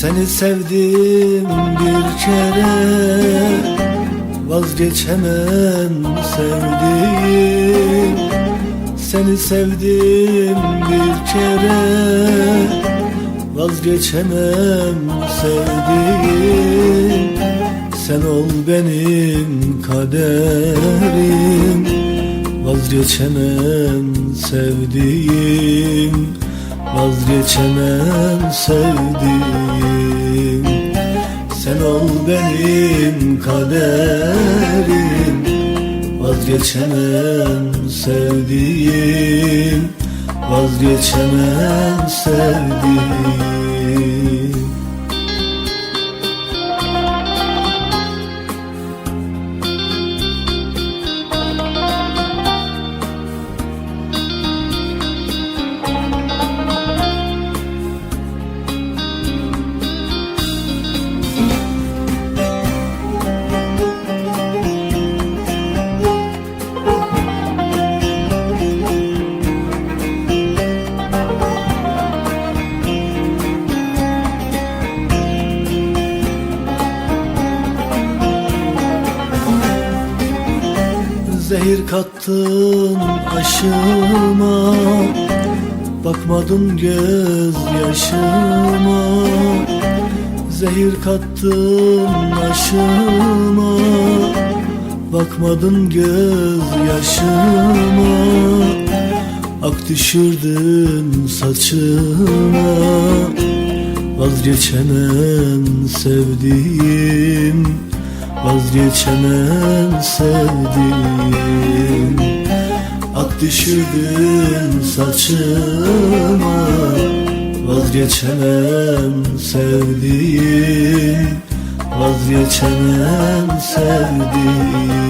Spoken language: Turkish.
Seni sevdim bir kere Vazgeçemem sevdiğim. Seni sevdim bir kere Vazgeçemem sevdiğim. Sen ol benim kaderim Vazgeçemem sevdiğim. Vazgeçemem sevdiğim Sen ol benim kaderim Vazgeçemem sevdiğim Vazgeçemem sevdiğim Zehir kattın aşıma Bakmadın göz yaşıma Zehir kattın aşıma Bakmadın göz yaşıma Ak düşürdün saçıma Vazgeçemem sevdiğim Vazgeçemem sevdiğim. Ak düşürdün saçıma. Vazgeçemem sevdiğim. Vazgeçemem sevdiğim